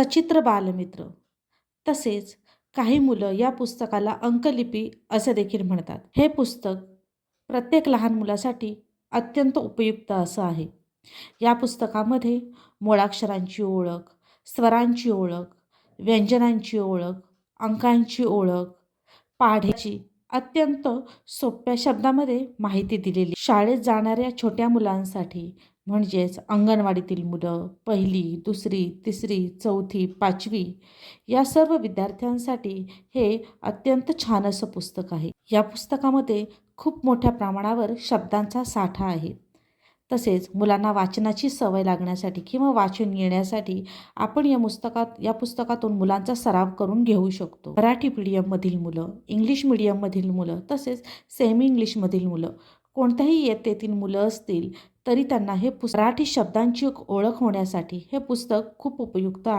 सचित्र बालमित्र. तसेच काही मुलं या पुस्तकाला अंकलिपी असे देखील म्हणतात. हे पुस्तक प्रत्येक लहान मुलासाठी अत्यंत उपयुक्त असं आहे. या पुस्तकामध्ये मुळाक्षरांची ओळख स्वरांची ओळख व्यंजनांची ओळख अंकांची ओळख पाढ्याची अत्यंत सोप्या शब्दामध्ये माहिती दिलेली. शाळेत जाणाऱ्या छोट्या मुलांसाठी म्हणजेच अंगणवाडीतील मुलं पहिली दुसरी तिसरी चौथी पाचवी या सर्व विद्यार्थ्यांसाठी हे अत्यंत छान असं पुस्तक आहे. या पुस्तकामध्ये खूप मोठ्या प्रमाणावर शब्दांचा साठा आहे. तसेच मुलांना वाचनाची सवय लागण्यासाठी किंवा वाचून येण्यासाठी आपण या पुस्तकात या पुस्तकातून मुलांचा सराव करून घेऊ शकतो. मराठी मीडियममधील मुलं इंग्लिश मीडियममधील मुलं तसेच सेमी इंग्लिशमधील मुलं कोणत्याही इयत्तेतील मुलं असतील तरी त्यांना हे पुस मराठी शब्दांची ओळख होण्यासाठी हे पुस्तक खूप उपयुक्त आहे.